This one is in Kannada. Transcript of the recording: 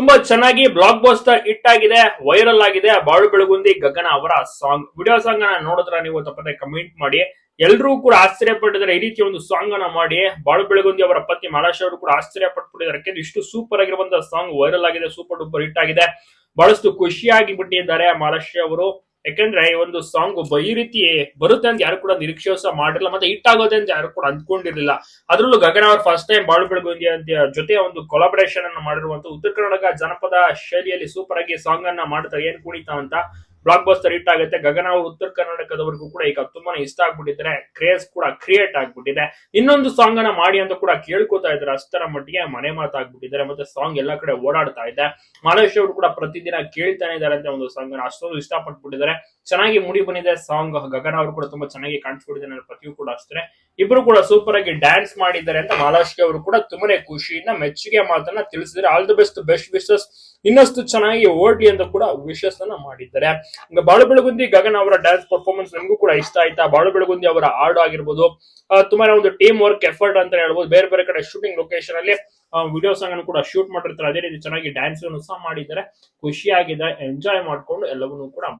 ತುಂಬಾ ಚೆನ್ನಾಗಿ ಬ್ಲಾಕ್ ಬೋಸ್ಟರ್ ಹಿಟ್ ಆಗಿದೆ ವೈರಲ್ ಆಗಿದೆ. ಬಾಳು ಬೆಳಗುಂದಿ ಗಗನ ಅವರ ಸಾಂಗ್ ವಿಡಿಯೋ ಸಾಂಗ್ ಅನ್ನ ನೋಡಿದ್ರ ನೀವು ತಪ್ಪದೆ ಕಮೆಂಟ್ ಮಾಡಿ. ಎಲ್ರೂ ಕೂಡ ಆಶ್ಚರ್ಯ ಪಟ್ಟಿದ್ದಾರೆ. ಈ ರೀತಿ ಒಂದು ಸಾಂಗ್ ಅನ್ನ ಮಾಡಿ. ಬಾಳು ಬೆಳಗುಂದಿ ಅವರ ಪತ್ನಿ ಮಾಲಾಶ್ ಅವರು ಕೂಡ ಆಶ್ಚರ್ಯ ಪಟ್ಬಿಟ್ಟಿದ್ದಾರೆ. ಇಷ್ಟು ಸೂಪರ್ ಆಗಿರುವಂತಹ ಸಾಂಗ್ ವೈರಲ್ ಆಗಿದೆ ಸೂಪರ್ ಡೂಪರ್ ಹಿಟ್ ಆಗಿದೆ. ಬಹಳಷ್ಟು ಖುಷಿಯಾಗಿ ಬಿಟ್ಟಿದ್ದಾರೆ ಮಹಾರಾಷ್ಟ್ರ ಅವರು. ಯಾಕಂದ್ರೆ ಈ ಒಂದು ಸಾಂಗ್ ಈ ರೀತಿ ಬರುತ್ತೆ ಅಂತ ಯಾರು ಕೂಡ ನಿರೀಕ್ಷೆ ಸಹ ಮಾಡಿರಲಿಲ್ಲ ಮತ್ತೆ ಹಿಟ್ ಆಗೋದೆ ಅಂತ ಯಾರು ಕೂಡ ಅಂದ್ಕೊಂಡಿರ್ಲಿಲ್ಲ. ಅದ್ರಲ್ಲೂ ಗಗನ ಅವ್ರ ಫಸ್ಟ್ ಟೈಮ್ ಬಾಳು ಅಂತ ಜೊತೆ ಒಂದು ಕೊಲಾಬರೇಷನ್ ಅನ್ನು ಮಾಡಿರುವಂತ ಉತ್ತರ ಕರ್ನಾಟಕ ಜನಪದ ಶೈಲಿಯಲ್ಲಿ ಸೂಪರ್ ಆಗಿ ಸಾಂಗ್ ಅನ್ನ ಮಾಡ್ತಾರೆ ಏನ್ ಕುಣಿತ ಅಂತ ಬ್ಲಾಕ್ ಬಸ್ಟರ್ ಹಿಟ್ ಆಗುತ್ತೆ. ಗಗನ ಅವರು ಉತ್ತರ ಕರ್ನಾಟಕದವರಿಗೂ ಕೂಡ ಈಗ ತುಂಬಾನೇ ಇಷ್ಟ ಆಗ್ಬಿಟ್ಟಿದ್ದಾರೆ ಕ್ರೇಜ್ ಕೂಡ ಕ್ರಿಯೇಟ್ ಆಗ್ಬಿಟ್ಟಿದೆ. ಇನ್ನೊಂದು ಸಾಂಗ್ ಅನ್ನ ಮಾಡಿ ಅಂತ ಕೂಡ ಕೇಳ್ಕೊತಾ ಇದ್ದಾರೆ. ಅಷ್ಟರ ಮಟ್ಟಿಗೆ ಮನೆ ಮಾತಾಗ್ಬಿಟ್ಟಿದ್ದಾರೆ ಮತ್ತೆ ಸಾಂಗ್ ಎಲ್ಲಾ ಕಡೆ ಓಡಾಡ್ತಾ ಇದೆ. ಮಾಲೇಶ್ ಅವರು ಕೂಡ ಪ್ರತಿದಿನ ಕೇಳ್ತಾನೆ ಇದ್ದಾರೆ ಅಂತ ಒಂದು ಸಾಂಗ್ ಅನ್ನ. ಅಷ್ಟೊಂದು ಇಷ್ಟಪಟ್ಬಿಟ್ಟಿದ್ದಾರೆ. ಚೆನ್ನಾಗಿ ಮುಡಿ ಬಂದಿದೆ ಸಾಂಗ್ ಗಗನ ಅವರು ಕೂಡ ತುಂಬಾ ಚೆನ್ನಾಗಿ ಕಾಣಿಸ್ಬಿಟ್ಟಿದ್ದಾರೆ ಪ್ರತಿಯೂ ಕೂಡ ಅಷ್ಟೇ. ಇಬ್ರು ಕೂಡ ಸೂಪರ್ ಆಗಿ ಡ್ಯಾನ್ಸ್ ಮಾಡಿದ್ದಾರೆ ಅಂತ ಮಾಲಾಶ್ರೀ ಅವರು ಕೂಡ ತುಂಬಾನೇ ಖುಷಿಯಿಂದ ಮೆಚ್ಚುಗೆ ಮಾತನ್ನ ತಿಳಿಸಿದ್ದಾರೆ. All the best best wishes ಇನ್ನಷ್ಟು ಚೆನ್ನಾಗಿ ಓಡ್ಲಿ ಅಂತ ಕೂಡ ವಿಶಸ್ ಅನ್ನ ಮಾಡಿದ್ದಾರೆ. ಬಾಳು ಬೆಳಗುಂದಿ ಗಗನ್ ಅವರ ಡ್ಯಾನ್ಸ್ ಪರ್ಫಾರ್ಮೆನ್ಸ್ ನಮಗೂ ಕೂಡ ಇಷ್ಟ ಆಯ್ತಾ? ಬಾಳು ಬೆಳಗುಂದಿ ಅವರ ಹಾಡು ಆಗಿರ್ಬೋದು ತುಂಬಾ ತುಂಬಾನೇ ಒಂದು ಟೀಮ್ ವರ್ಕ್ ಎಫರ್ಟ್ ಅಂತ ಹೇಳ್ಬೋದು, ಬೇರೆ ಬೇರೆ ಕಡೆ ಶೂಟಿಂಗ್ ಲೊಕೇಶನ್ ಅಲ್ಲಿ ವಿಡಿಯೋ ಸಾಂಗ್ ಅನ್ನು ಕೂಡ ಶೂಟ್ ಮಾಡಿರ್ತಾರೆ. ಅದೇ ರೀತಿ ಚೆನ್ನಾಗಿ ಡ್ಯಾನ್ಸ್ ಅನ್ನು ಸಹ ಮಾಡಿದ್ದಾರೆ. ಖುಷಿಯಾಗಿದೆ ಎಂಜಾಯ್ ಮಾಡ್ಕೊಂಡು ಎಲ್ಲವನ್ನೂ ಕೂಡ